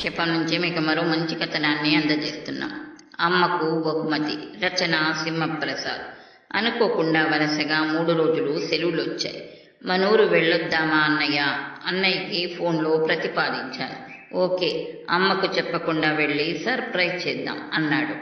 క్షేపం నుంచి మీకు మరో మంచి కథనాన్ని అందజేస్తున్నాం. అమ్మకు బహుమతి రచన సింహప్రసాద్. అనుకోకుండా వరుసగా మూడు రోజులు సెలవులు వచ్చాయి మనూరు వెళ్ళొద్దామా అన్నయ్య? అన్నయ్యకి ఫోన్లో ప్రతిపాదించాను. ఓకే అమ్మకు చెప్పకుండా వెళ్ళి సర్ప్రైజ్ చేద్దాం అన్నాడు.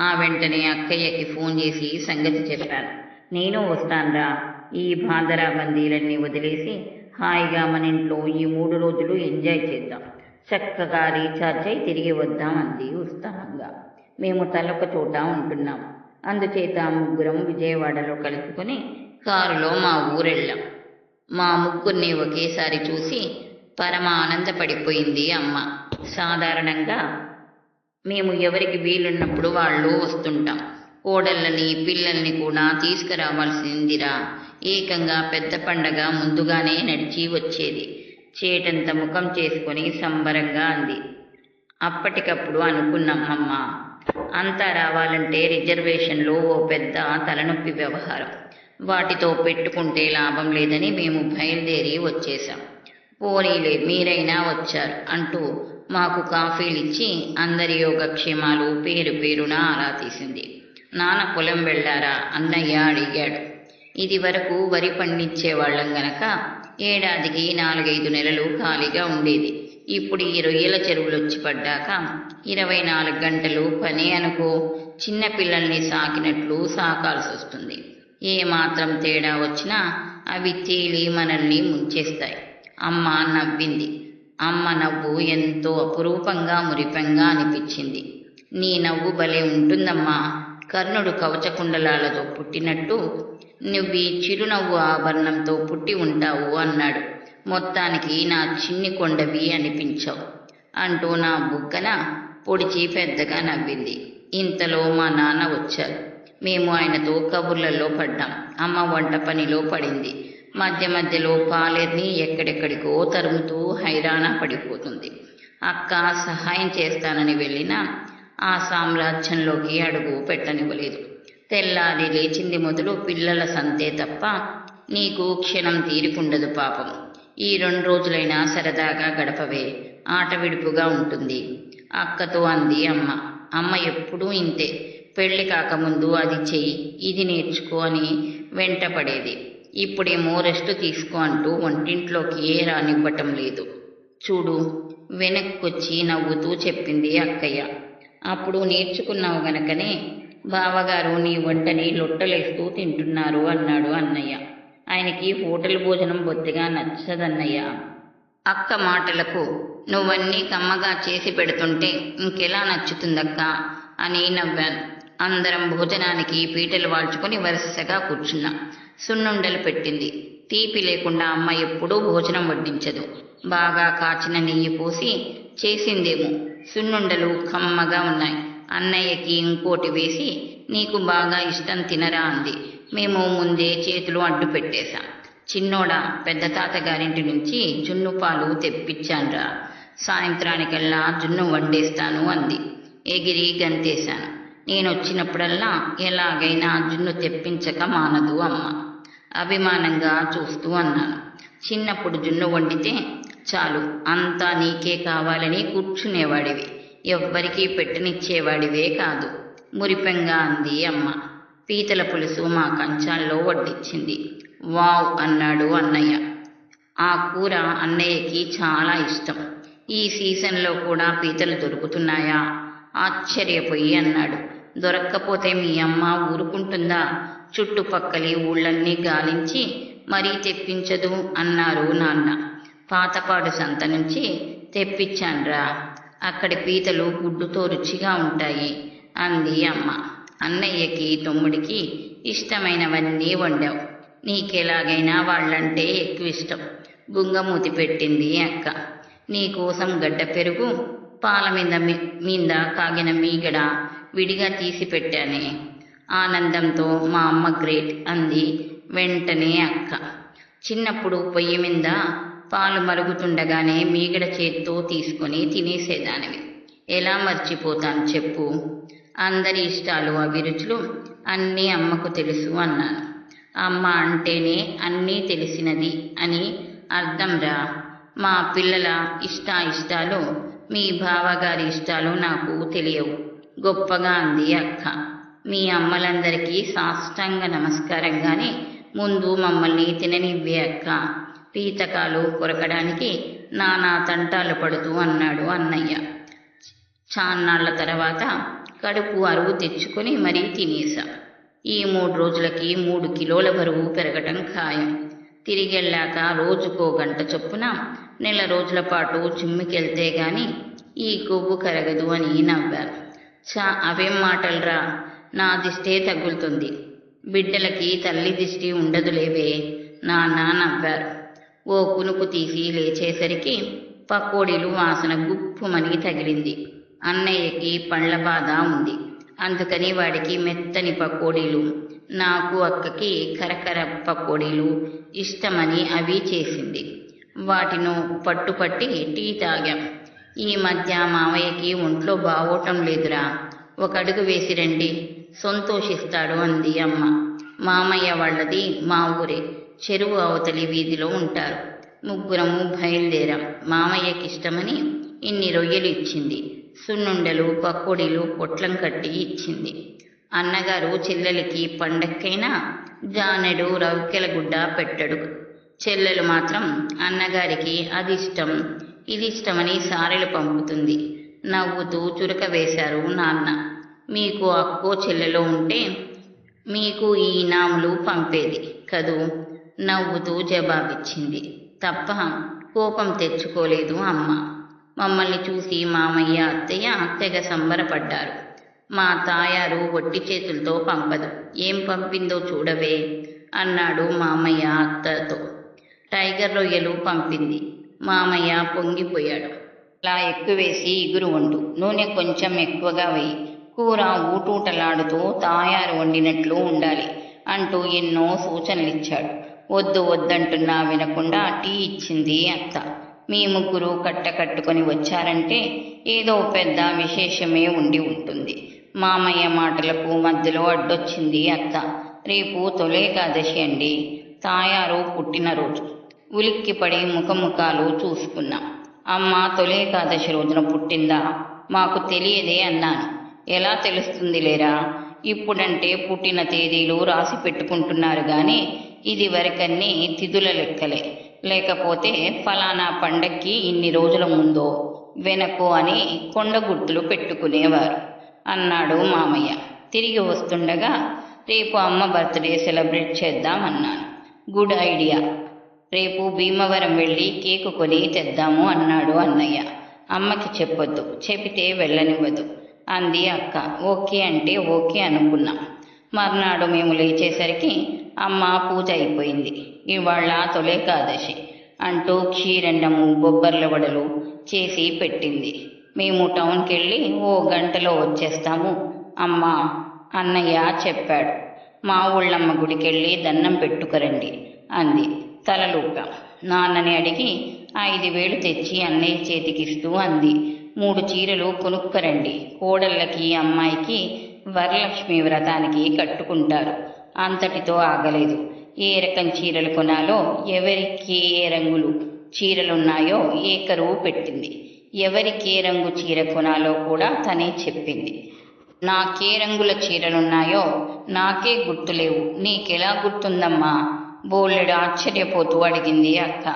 ఆ వెంటనే అక్కయ్యకి ఫోన్ చేసి సంగతి చెప్పాను. నేను వస్తానురా. ఈ బాదరా బందీలన్నీ వదిలేసి హాయిగా మన ఇంట్లో ఈ మూడు రోజులు ఎంజాయ్ చేద్దాం. చక్కగా రీఛార్జ్ అయి తిరిగి వద్దాం అంది ఉత్సాహంగా. మేము తలొక చోట ఉంటున్నాం. అందుచేత ముగ్గురం విజయవాడలో కలుపుకొని కారులో మా ఊరెళ్ళాం. మా ముగ్గురిని ఒకేసారి చూసి పరమ ఆనందపడిపోయింది అమ్మ. సాధారణంగా మేము ఎవరికి వీలున్నప్పుడు వాళ్ళు వస్తుంటాం. కోడళ్ళని పిల్లల్ని కూడా తీసుకురావాల్సిందిరా. ఏకంగా పెద్ద పండగ ముందుగానే నడిచి వచ్చేది. చేటంత ముఖం చేసుకొని సంబరంగా అంది. అప్పటికప్పుడు అనుకున్నాం అమ్మ అంతా రావాలంటే రిజర్వేషన్లో ఓ పెద్ద తలనొప్పి వ్యవహారం. వాటితో పెట్టుకుంటే లాభం లేదని మేము బయలుదేరి వచ్చేసాం పోనీలే మీరైనా వచ్చారు అంటూ మాకు కాఫీలు ఇచ్చి అందరి యోగక్షేమాలు పేరు పేరున ఆరా తీసింది. నాన్న పొలం వెళ్ళారా? అన్నయ్య అడిగాడు. ఇది వరకు వరి పండించేవాళ్ళం గనక ఏడాదికి నాలుగైదు నెలలు ఖాళీగా ఉండేది. ఇప్పుడు ఈ రొయ్యల చెరువులు వచ్చి పడ్డాక ఇరవై నాలుగు గంటలు పని అనుకో. చిన్న పిల్లల్ని సాకినట్లు సాకాల్సి వస్తుంది ఏ మాత్రం తేడా వచ్చినా అవి తేలి మనల్ని ముంచేస్తాయి. అమ్మ నవ్వింది. అమ్మ నవ్వు ఎంతో అపురూపంగా మురిపంగా అనిపించింది. నీ నవ్వు భలే ఉంటుందమ్మా. కర్ణుడు కవచకుండలాలతో పుట్టినట్టు నువ్వు ఈ చిరునవ్వు ఆభరణంతో పుట్టి ఉంటావు అన్నాడు. మొత్తానికి నా చిన్ని కొండవి అనిపించావు అంటూ నా బుగ్గన పొడిచి పెద్దగా నవ్వింది. ఇంతలో మా నాన్న వచ్చారు. మేము ఆయనతో కబుర్లలో పడ్డాం. అమ్మ వంట పనిలో పడింది. మధ్య మధ్యలో పాలేర్ని ఎక్కడెక్కడికో తరుముతూ హైరాణ పడిపోతుంది. అక్క సహాయం చేస్తానని వెళ్ళినా ఆ సామ్రాజ్యంలోకి అడుగు పెట్టనివ్వలేదు. తెల్లారి లేచింది మొదలు పిల్లల సంతే తప్ప నీకు క్షణం తీరికుండదు పాపం. ఈ రెండు రోజులైనా సరదాగా గడపవే ఆట విడుపుగా ఉంటుంది. అక్కతో అంది అమ్మ. అమ్మ ఎప్పుడూ ఇంతే. పెళ్ళి కాకముందు అది చెయ్యి ఇది నేర్చుకో అని వెంటపడేది. ఇప్పుడేమో రెస్ట్ తీసుకో అంటూ వంటింట్లోకి ఏ రానివ్వటం లేదు. చూడు వెనక్కొచ్చి నవ్వుతూ చెప్పింది అక్కయ్య. అప్పుడు నేర్చుకున్నావు గనకనే బావగారు నీ వంటని లొట్టలేస్తూ తింటున్నారు అన్నాడు అన్నయ్య. ఆయనకి హోటల్ భోజనం బొత్తిగా నచ్చదన్నయ్య. అక్క మాటలకు నువ్వన్నీ కమ్మగా చేసి పెడుతుంటే ఇంకెలా నచ్చుతుందక్క అని నవ్వాను. అందరం భోజనానికి పీటలు వాల్చుకొని వరుసగా కూర్చున్నాం. సున్నుండలు పెట్టింది. తీపి లేకుండా అమ్మ ఎప్పుడూ భోజనం వడ్డించదు. బాగా కాచిన నెయ్యి పోసి చేసిందేమో. సున్నుండలు కమ్మగా ఉన్నాయి. అన్నయ్యకి ఇంకోటి వేసి నీకు బాగా ఇష్టం తినరా అంది. మేము ముందే చేతులు అడ్డు పెట్టేశాం. చిన్నోడా పెద్ద తాతగారింటి నుంచి జున్ను పాలు తెప్పించాన్రా. సాయంత్రానికల్లా జున్ను వండేస్తాను అంది. ఎగిరి గంతేశాను. నేను వచ్చినప్పుడల్లా ఎలాగైనా జున్ను తెప్పించక మానదు అమ్మ. అభిమానంగా చూస్తూ అన్నాను. చిన్నప్పుడు జున్ను వండితే చాలు అంతా నీకే కావాలని కూర్చునేవాడివి. ఎవ్వరికీ పెట్టనిచ్చేవాడివే కాదు. మురిపెంగా అంది అమ్మ. పీతల పులుసు మా కంచాల్లో వడ్డించింది వావ్ అన్నాడు అన్నయ్య. ఆ కూర అన్నయ్యకి చాలా ఇష్టం. ఈ సీజన్లో కూడా పీతలు దొరుకుతున్నాయా? ఆశ్చర్యపోయి అన్నాడు. దొరక్కపోతే మీ అమ్మ ఊరుకుంటుందా? చుట్టుపక్కలి ఊళ్ళన్నీ గాలించి మరీ తెప్పించదు అన్నారు నాన్న. పాతపాడు సంత నుంచి తెప్పించాన్రా. అక్కడి పీతలు గుడ్డుతో రుచిగా ఉంటాయి అంది అమ్మ. అన్నయ్యకి తమ్ముడికి ఇష్టమైనవన్నీ వండావు. నీకెలాగైనా వాళ్ళంటే ఎక్కువ ఇష్టం గుంగమూతి పెట్టింది అక్క. నీకోసం గడ్డ పెరుగు పాల మీద మీద కాగిన మీగడ విడిగా తీసి పెట్టానే. ఆనందంతో మా అమ్మ గ్రేట్ అంది వెంటనే అక్క. చిన్నప్పుడు పొయ్యి మీద పాలు మరుగుతుండగానే మీగడ చేత్తో తీసుకొని తినేసేదానివి. ఎలా మర్చిపోతాను చెప్పు? అందరి ఇష్టాలు అభిరుచులు అన్నీ అమ్మకు తెలుసు అన్నాను. అమ్మ అంటేనే అన్నీ తెలిసినది అని అర్థంరా మా పిల్లల ఇష్ట ఇష్టాలు మీ బావగారి ఇష్టాలు నాకు తెలియవు. గొప్పగా అంది అక్క. మీ అమ్మలందరికీ సాష్టాంగ నమస్కారం కానీ ముందు మమ్మల్ని తిననివ్వే అక్క. పీతకాలు కొరకడానికి నానా తంటాలు పడుతూ అన్నాడు అన్నయ్య. చాన్నాళ్ళ తర్వాత కడుపు అరువు తెచ్చుకొని మరీ తినేశా. ఈ మూడు రోజులకి మూడు కిలోల బరువు పెరగటం ఖాయం. తిరిగెళ్ళాక రోజుకో గంట చొప్పున నెల రోజుల పాటు జిమ్ముకెళ్తే గాని ఈ కొవ్వు కరగదు అని నవ్వారు. చా అవేం మాటలరా? నా దిష్టే తగులుతుంది. బిడ్డలకి తల్లి దిష్టి ఉండదులేవే నాన్న నవ్వారు. ఓ కునుకు తీసి లేచేసరికి పకోడీలు వాసన గుప్పుమని తగిలింది. అన్నయ్యకి పండ్ల బాధ ఉంది. అందుకని వాడికి మెత్తని పకోడీలు నాకు అక్కకి కరకర పకోడీలు ఇష్టమని అవి చేసింది. వాటిను పట్టుపట్టి టీ తాగాం. ఈ మధ్య మావయ్యకి ఒంట్లో బాగోటం లేదురా. ఒక అడుగు వేసి రండి. సంతోషిస్తాడు అంది అమ్మ. మామయ్య వాళ్ళది మా ఊరే. చెరువు అవతలి వీధిలో ఉంటారు. ముగ్గురము బయలుదేరాం. మామయ్యకి ఇష్టమని ఇన్ని రొయ్యలు ఇచ్చింది. సున్నుండలు పకోడీలు పొట్లం కట్టి ఇచ్చింది. అన్నగారు చెల్లెలకి పండక్కైనా జానెడు రవికెల గుడ్డ పెట్టడు. చెల్లెలు మాత్రం అన్నగారికి అది ఇష్టం ఇది ఇష్టమని సారెలు పంపుతుంది. నవ్వుతూ చురక వేశారు నాన్న. మీకు అక్కో చెల్లెలో ఉంటే మీకు ఈ ఇనాములు పంపేది కదూ? నవ్వుతూ జవాబిచ్చింది. తప్ప కోపం తెచ్చుకోలేదు అమ్మ. మమ్మల్ని చూసి మామయ్య అత్తయ్య తెగ సంబరపడ్డారు. మా తాయారు ఒట్టి చేతులతో పంపదు. ఏం పంపిందో చూడవే అన్నాడు మామయ్య అత్తతో. టైగర్ రొయ్యలు పంపింది. మామయ్య పొంగిపోయాడు. అలా ఎక్కువేసి ఇగురు వండు. నూనె కొంచెం ఎక్కువగా వేయి. కూర ఊటూటలాడుతూ తాయారు వండినట్లు ఉండాలి అంటూ ఎన్నో సూచనలిచ్చాడు. వద్దు వద్దంటున్నా వినకుండా టీ ఇచ్చింది అత్త. మీ ముగ్గురు కట్ట కట్టుకొని వచ్చారంటే ఏదో పెద్ద విశేషమే ఉండి ఉంటుంది. మామయ్య మాటలకు మధ్యలో అడ్డొచ్చింది అత్త. రేపు తొలేకాదశి అండి. తాయారు పుట్టినరోజు. ఉలిక్కిపడి ముఖముఖాలు చూసుకున్నాం. అమ్మ తొలేకాదశి రోజున పుట్టిందా? మాకు తెలియదే అన్నాను. ఎలా తెలుస్తుంది లేరా ఇప్పుడంటే పుట్టిన తేదీలు రాసి పెట్టుకుంటున్నారు కానీ ఇది వరకన్నీ తిథుల లెక్కలే. లేకపోతే ఫలానా పండక్కి ఇన్ని రోజుల ముందో వెనకో అని కొండ గుర్తులు పెట్టుకునేవారు అన్నాడు మామయ్య. తిరిగి వస్తుండగా రేపు అమ్మ బర్త్డే సెలబ్రేట్ చేద్దామన్నాను. Good idea. రేపు భీమవరం వెళ్ళి కేకు కొని తెద్దాము అన్నాడు అన్నయ్య. అమ్మకి చెప్పొద్దు చెబితే వెళ్ళనివ్వదు అంది అక్క. ఓకే అంటే ఓకే అనుకున్నాం. మర్నాడు మేము లేచేసరికి అమ్మ పూజ అయిపోయింది. ఇవాళ తొలేకాదశి అంటూ క్షీరన్నము బొబ్బర్ల వడలు చేసి పెట్టింది. మేము టౌన్కి వెళ్ళి ఓ గంటలో వచ్చేస్తాము అమ్మ అన్నయ్య చెప్పాడు. మా ఊళ్ళమ్మ గుడికెళ్ళి దండం పెట్టుకురండి అంది తలలూపాం నాన్నని అడిగి ఐదు వేలు తెచ్చి అన్నయ్య చేతికిస్తూ అంది. మూడు చీరలు కొనుక్కరండి. కోడళ్ళకి అమ్మాయికి వరలక్ష్మి వ్రతానికి కట్టుకుంటారు. అంతటితో ఆగలేదు. ఏ రకం చీరలు కొనాలో ఎవరికి ఏ రంగులు చీరలున్నాయో ఏకరువు పెట్టింది. ఎవరికి ఏ రంగు చీర కొనాలో కూడా తనే చెప్పింది. నాకే రంగుల చీరలున్నాయో నాకే గుర్తులేవు. నీకెలా గుర్తుందమ్మా? బోల్లెడు ఆశ్చర్యపోతూ అడిగింది అక్క.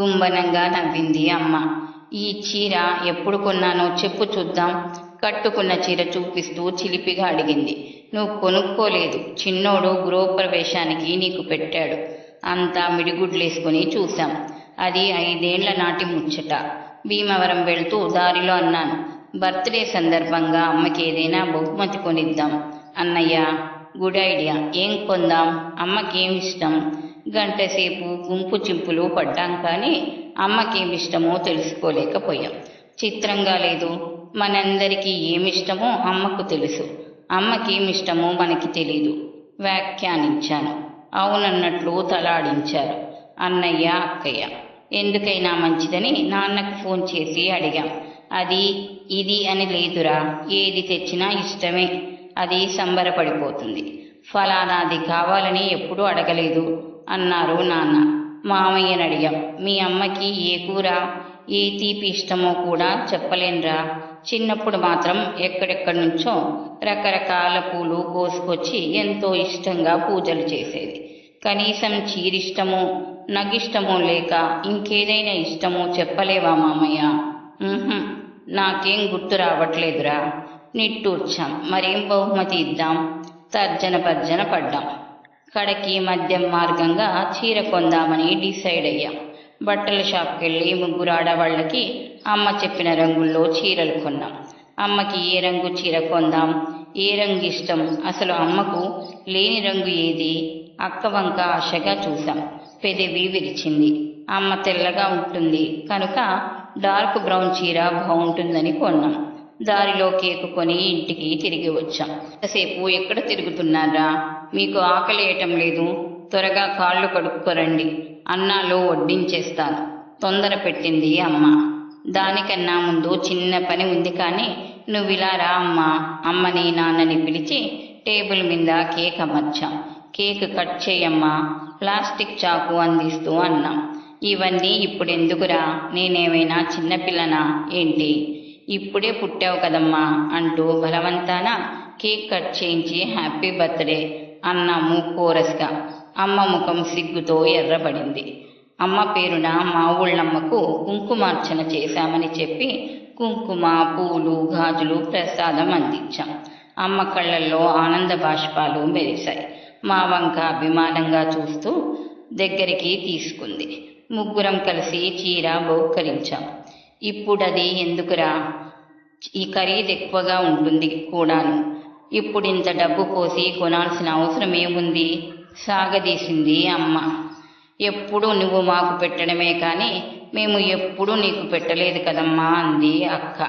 గుంబనంగా నవ్వింది అమ్మ. ఈ చీర ఎప్పుడు కొన్నానో చెప్పు చూద్దాం. కట్టుకున్న చీర చూపిస్తూ చిలిపిగా అడిగింది. నువ్వు కొనుక్కోలేదు. చిన్నోడు గృహప్రవేశానికి నీకు పెట్టాడు. అంతా మిడిగుడ్లేసుకుని చూశాం. అది ఐదేండ్ల నాటి ముచ్చట. భీమవరం వెళ్తూ దారిలో అన్నాను. బర్త్డే సందర్భంగా అమ్మకి ఏదైనా బహుమతి కొనిద్దాం. అన్నయ్య గుడ్ ఐడియా. ఏం కొందాం? అమ్మకేం ఇష్టం? గంటసేపు గుంపు చింపులు పడ్డాం కానీ అమ్మకి ఇష్టమో తెలుసుకోలేకపోయాం. చిత్రంగా లేదు. మనందరికీ ఏమిష్టమో అమ్మకు తెలుసు. అమ్మకి ఇష్టమో మనకి తెలీదు. వ్యాఖ్యానించాను. అవునన్నట్లు తలాడించారు. అన్నయ్య అక్కయ్య. ఎందుకైనా మంచిదని నాన్నకు ఫోన్ చేసి అడిగాం. అది ఇది అని లేదురా. ఏది తెచ్చినా ఇష్టమే. అది సంబరపడిపోతుంది. ఫలానాది కావాలని ఎప్పుడూ అడగలేదు. అన్నారు నాన్న. మామయ్యని అడిగాం. మీ అమ్మకి ఏ కూర? ఏ తీపి ఇష్టమో కూడా చెప్పలేనురా. చిన్నప్పుడు మాత్రం ఎక్కడెక్కడి నుంచో రకరకాల పూలు కోసుకొచ్చి ఎంతో ఇష్టంగా పూజలు చేసేది. కనీసం చీరిష్టమో నగిష్టమో లేక ఇంకేదైనా ఇష్టమో చెప్పలేవా మామయ్య? నాకేం గుర్తు రావట్లేదురా. నిట్టూర్చాం మరేం బహుమతి ఇద్దాం? తర్జన భర్జన పడ్డాం. కడకి మద్యం మార్గంగా చీర కొందామని డిసైడ్ అయ్యాం. బట్టల షాప్కి వెళ్ళి ముగ్గురు ఆడవాళ్ళకి అమ్మ చెప్పిన రంగుల్లో చీరలు కొన్నాం. అమ్మకి ఏ రంగు చీర కొందాం? ఏ రంగు ఇష్టం? అసలు అమ్మకు లేని రంగు ఏది? అక్క వంక ఆశగా చూశాం. పెదవి విరిచింది. అమ్మ తెల్లగా ఉంటుంది. కనుక డార్క్ బ్రౌన్ చీర బాగుంటుందని కొన్నాం. దారిలో కేకు కొని ఇంటికి తిరిగి వచ్చాం. ఎంతసేపు ఎక్కడ తిరుగుతున్నారా? మీకు ఆకలేయటం లేదు. త్వరగా కాళ్ళు కడుక్కోరండి. అన్నాలు వడ్డించేస్తాను. తొందర పెట్టింది అమ్మ. దానికన్నా ముందు చిన్న పని ఉంది కానీ నువ్వు ఇలా రా అమ్మా. అమ్మని నాన్నని పిలిచి టేబుల్ మీద కేక్ అమర్చాం. కేక్ కట్ చేయమ్మా. ప్లాస్టిక్ చాకు అందిస్తూ అన్నాం. ఇవన్నీ ఇప్పుడు ఎందుకురా నేనేమైనా చిన్నపిల్లనా? ఏంటి? ఇప్పుడే పుట్టావు కదమ్మా అంటూ బలవంతాన కేక్ కట్ చేయించి హ్యాపీ బర్త్డే అన్నాము కోరస్గా. అమ్మ ముఖం సిగ్గుతో ఎర్రబడింది. అమ్మ పేరున మా ఊళ్ళమ్మకు కుంకుమార్చన చేశామని చెప్పి కుంకుమ పూలు గాజులు ప్రసాదం అందించాం. అమ్మ కళ్ళల్లో ఆనంద బాష్పాలు మెరిశాయి. మా వంక అభిమానంగా చూస్తూ దగ్గరికి తీసుకుంది. ముగ్గురం కలిసి చీర బహుకరించాం ఇప్పుడది ఎందుకురా? ఈ ఖరీదు ఎక్కువగా ఉంటుంది కూడాను. ఇప్పుడు ఇంత డబ్బు పోసి కొనాల్సిన అవసరం ఏముంది సాగదీసింది అమ్మ. ఎప్పుడు నువ్వు మాకు పెట్టడమే కానీ మేము ఎప్పుడూ నీకు పెట్టలేదు కదమ్మా అంది అక్క.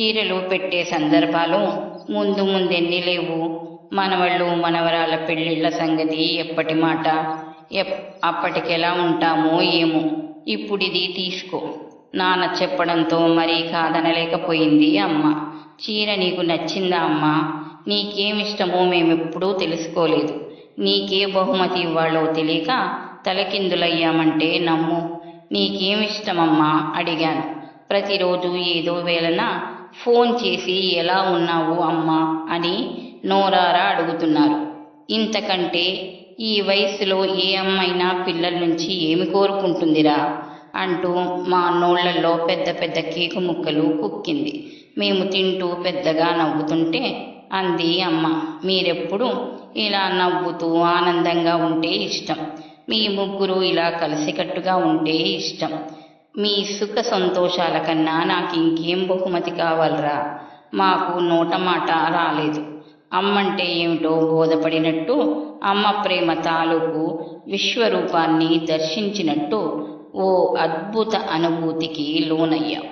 చీరలు పెట్టే సందర్భాలు ముందు ముందెన్ని లేవు. మనవళ్ళు మనవరాల పెళ్ళిళ్ళ సంగతి ఎప్పటి మాట? ఎప్ అప్పటికెలా ఉంటామో ఏమో. ఇప్పుడిది తీసుకో. నాన్న చెప్పడంతో మరీ కాదనలేకపోయింది అమ్మ. చీర నీకు నచ్చిందా అమ్మా? నీకేమిష్టమో మేమెప్పుడూ తెలుసుకోలేదు. నీకే బహుమతి ఇవ్వాలో తెలియక తలకిందులయ్యామంటే నమ్ము. నీకేమిష్టమమ్మా? అడిగాను. ప్రతిరోజు ఏదో వేళన ఫోన్ చేసి ఎలా ఉన్నావు అమ్మా? అని నోరారా అడుగుతున్నారు. ఇంతకంటే ఈ వయసులో ఏ అమ్మైనా పిల్లల నుంచి ఏమి కోరుకుంటుందిరా? అంటూ మా నోళ్ళలో పెద్ద పెద్ద కేకు ముక్కలు కుక్కింది. మేము తింటూ పెద్దగా నవ్వుతుంటే అంది అమ్మ మీరెప్పుడు ఇలా నవ్వుతూ ఆనందంగా ఉంటే ఇష్టం. మీ ముగ్గురు ఇలా కలిసికట్టుగా ఉంటే ఇష్టం. మీ సుఖ సంతోషాల కన్నా నాకు ఇంకేం బహుమతి కావాలరా? మాకు నోట మాట రాలేదు. అమ్మంటే ఏమిటో బోధపడినట్టు అమ్మ ప్రేమ తాలూకు విశ్వరూపాన్ని దర్శించినట్టు ఓ అద్భుత అనుభూతికి లోనయ్యాం.